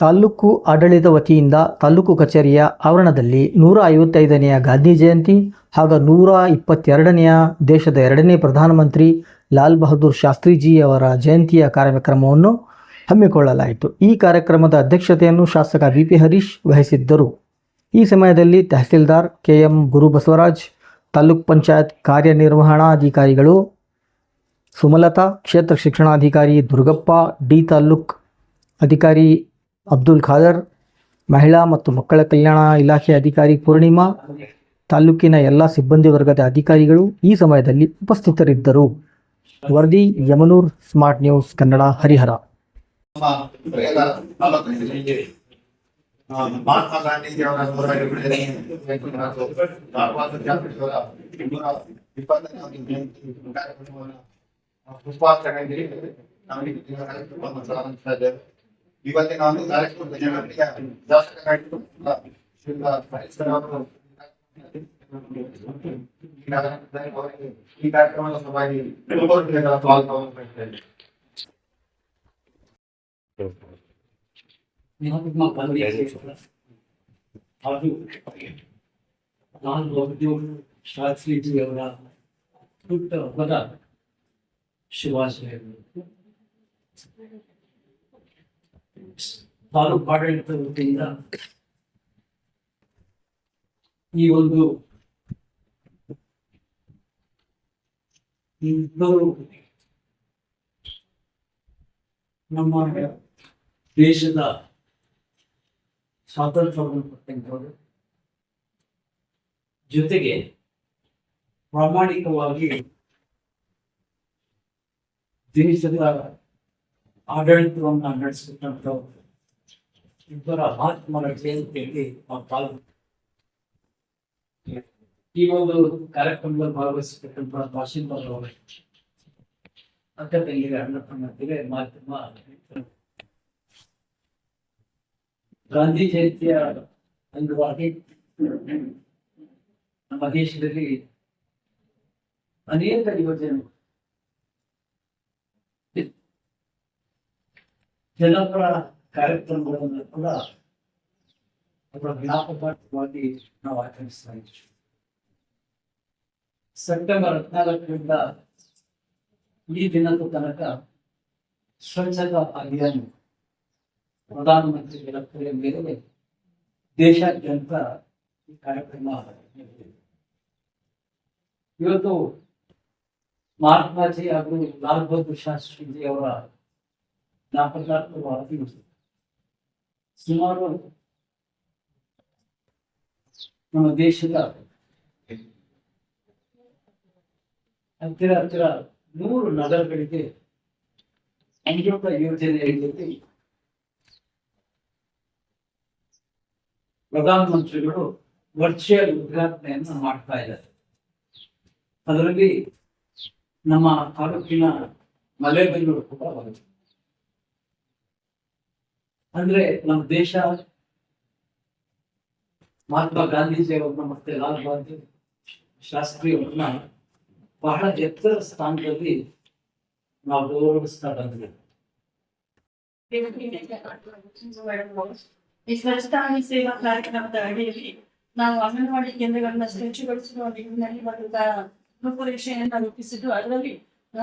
ತಾಲೂಕು ಆಡಳಿತ ವತಿಯಿಂದ ತಾಲೂಕು ಕಚೇರಿಯ ಆವರಣದಲ್ಲಿ ನೂರ ಐವತ್ತೈದನೆಯ ಗಾಂಧಿ ಜಯಂತಿ ಹಾಗೂ ನೂರ ಇಪ್ಪತ್ತೆರಡನೆಯ ದೇಶದ ಎರಡನೇ ಪ್ರಧಾನಮಂತ್ರಿ ಲಾಲ್ ಬಹದ್ದೂರ್ ಶಾಸ್ತ್ರಿಜಿಯವರ ಜಯಂತಿಯ ಕಾರ್ಯಕ್ರಮವನ್ನು ಹಮ್ಮಿಕೊಳ್ಳಲಾಯಿತು. ಈ ಕಾರ್ಯಕ್ರಮದ ಅಧ್ಯಕ್ಷತೆಯನ್ನು ಶಾಸಕ ಬಿ ಪಿ ಹರೀಶ್ ವಹಿಸಿದ್ದರು. ಈ ಸಮಯದಲ್ಲಿ ತಹಸೀಲ್ದಾರ್ ಕೆ ಎಂ ಗುರು ಬಸವರಾಜ್ ತಾಲೂಕ್ ಪಂಚಾಯತ್ ಕಾರ್ಯನಿರ್ವಹಣಾಧಿಕಾರಿಗಳು ಸುಮಲತಾ, ಕ್ಷೇತ್ರ ಶಿಕ್ಷಣಾಧಿಕಾರಿ ದುರ್ಗಪ್ಪ, ಡಿ ತಾಲೂಕ್ ಅಧಿಕಾರಿ ಅಬ್ದುಲ್ ಖಾದರ್, ಮಹಿಳಾ ಮತ್ತು ಮಕ್ಕಳ ಕಲ್ಯಾಣ ಇಲಾಖೆ ಅಧಿಕಾರಿ ಪೂರ್ಣಿಮಾ, ತಾಲೂಕಿನ ಎಲ್ಲ ಸಿಬ್ಬಂದಿ ವರ್ಗದ ಅಧಿಕಾರಿಗಳು ಈ ಸಮಯದಲ್ಲಿ ಉಪಸ್ಥಿತರಿದ್ದರು. ವರದಿ, ಯಮನೂರ್ ಸ್ಮಾರ್ಟ್ ನ್ಯೂಸ್, ಕನ್ನಡ ಹರಿಹರ. ಮಹಾತ್ಮ ಇಪ್ಪತ್ತನೇ विवाद के नाम से डायरेक्ट को भेजना क्या है। दस का राइट को शिमला फ़ाइल से आप ఈ కార్యక్రమంలో సభాయి ತಾಲೂಕು ಆಡಳಿತ ಈ ಒಂದು ನಮ್ಮ ದೇಶದ ಸ್ವಾತಂತ್ರ್ಯವನ್ನು ಕೊಟ್ಟಂತವರು ಜೊತೆಗೆ ಪ್ರಾಮಾಣಿಕವಾಗಿ ದೇಶದ ಆಡಳಿತವನ್ನು ನಡೆಸಿದಂಥ ಇಬ್ಬರ ಮಹಾತ್ಮರ ಜಯಂತಿಯಲ್ಲಿ ನಾವು ಪಾಲ್ಗೊಂಡು ಈ ಒಂದು ಕಾರ್ಯಕ್ರಮದಲ್ಲಿ ಭಾಗವಹಿಸತಕ್ಕಂಥ ತಹಶೀಲ್ದಾರ್ ಅವರು ಅಕ್ಕ ತಂಗಿಗೆ ಅಣ್ಣ ತಮ್ಮಂದಿಗೆ ಮಾಧ್ಯಮ. ಗಾಂಧಿ ಜಯಂತಿಯ ಅಂಗವಾಗಿ ನಮ್ಮ ದೇಶದಲ್ಲಿ ಅನೇಕ ಯೋಜನೆ ಜನಪರ ಕಾರ್ಯಕ್ರಮಗಳನ್ನು ಕೂಡ ಅವರ ವ್ಯಾಪಕವಾಗಿ ನಾವು ಆಚರಿಸ್ತಾ ಇದ್ದೀವಿ ಸೆಪ್ಟೆಂಬರ್ ಹದಿನಾಲ್ಕರಿಂದ ಈ ದಿನದ ತನಕ ಸ್ವಚ್ಛತಾ ಅಭಿಯಾನ ಪ್ರಧಾನಮಂತ್ರಿಗಳ ಕರೆ ಮೇರೆಗೆ ದೇಶಾದ್ಯಂತ ಈ ಕಾರ್ಯಕ್ರಮ ನಡೆದಿದೆ ಇವತ್ತು ಮಹಾತ್ಮಾಜಿ ಹಾಗೂ ಲಾಲ್ ಬಹದ್ದೂರ್ ಶಾಸ್ತ್ರಿಜಿ ಅವರ ಜ್ಞಾಪಕಾರ್ಥವಾಗಿ ಸುಮಾರು ನಮ್ಮ ದೇಶದ ಹತ್ತಿರ ಹತ್ತಿರ ನೂರು ನಗರಗಳಿಗೆ ಅಮೃತ ಯೋಜನೆ ಅಡಿಯಲ್ಲಿ ಪ್ರಧಾನಮಂತ್ರಿಗಳು ವರ್ಚುವಲ್ ಉದ್ಘಾಟನೆಯನ್ನು ಮಾಡ್ತಾ ಇದ್ದಾರೆ ಅದರಲ್ಲಿ ನಮ್ಮ ತಾಲೂಕಿನ ಮಲೆಬೆನ್ನೂರು ಕೂಡ ಬರುತ್ತೆ ಅಂದ್ರೆ ನಮ್ಮ ದೇಶ ಮಹಾತ್ಮ ಗಾಂಧೀಜಿ ಅವ್ರನ್ನ ಮತ್ತೆ ಲಾಲ್ ಬಹದ್ದೂರ್ ಶಾಸ್ತ್ರಿ ಅವ್ರನ್ನ ಬಹಳ ಎತ್ತರ ಸ್ಥಾನದಲ್ಲಿ ನಾವು ಗೌರವಿಸ್ತಾ ಬಂದಿದ್ದೇವೆ. ಈ ಸ್ವಚ್ಛತಾ ಹಿ ಸೇವಾ ಕಾರ್ಯಕ್ರಮದ ಅಡಿಯಲ್ಲಿ ನಾವು ಅಂಗನವಾಡಿ ಕೇಂದ್ರಗಳನ್ನ ಸ್ವಚ್ಛಗೊಳಿಸುವ ನಿಟ್ಟಿನಲ್ಲಿ ಕ- ರೂಪುರೇಷೆಯನ್ನ ರೂಪಿಸಿದ್ದು, ಅದರಲ್ಲಿ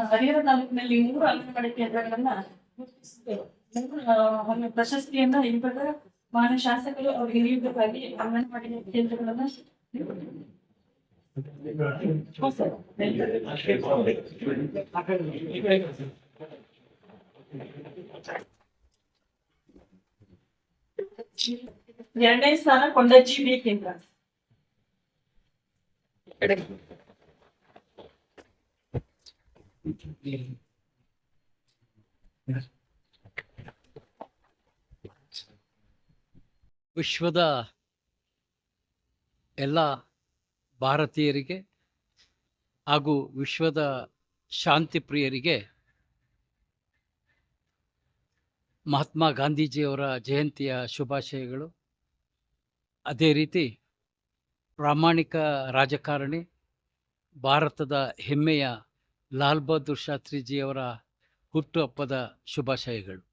ಹರಿಹರ ತಾಲೂಕಿನಲ್ಲಿ ಮೂರು ಅಂಗನವಾಡಿ ಕೇಂದ್ರಗಳನ್ನ ಗುರುತಿಸಿದ್ದೆವು ಮೂರು, ಆ, ಒಂದು ಪ್ರಶಸ್ತಿಯನ್ನ ಇಬ್ಬರ ಮಾನ್ಯ ಶಾಸಕರು ಅವರಿಗೆ ನೀಡಬೇಕಾಗಿ ಅಂಗನವಾಡಿ ಕೇಂದ್ರಗಳನ್ನ ಹೌದು ಸರ್. ಎರಡನೇ ಸ್ಥಾನ ಕೊಂಡಜ್ಜಿ ಬಿ ಕೇಂದ್ರ ವಿಶ್ವದ ಎಲ್ಲ ಭಾರತೀಯರಿಗೆ ಹಾಗೂ ವಿಶ್ವದ ಶಾಂತಿ ಪ್ರಿಯರಿಗೆ ಮಹಾತ್ಮ ಗಾಂಧೀಜಿಯವರ ಜಯಂತಿಯ ಶುಭಾಶಯಗಳು. ಅದೇ ರೀತಿ ಪ್ರಾಮಾಣಿಕ ರಾಜಕಾರಣಿ, ಭಾರತದ ಹೆಮ್ಮೆಯ ಲಾಲ್ ಬಹದ್ದೂರ್ ಶಾಸ್ತ್ರಿಜಿಯವರ ಹುಟ್ಟುಹಬ್ಬದ ಶುಭಾಶಯಗಳು.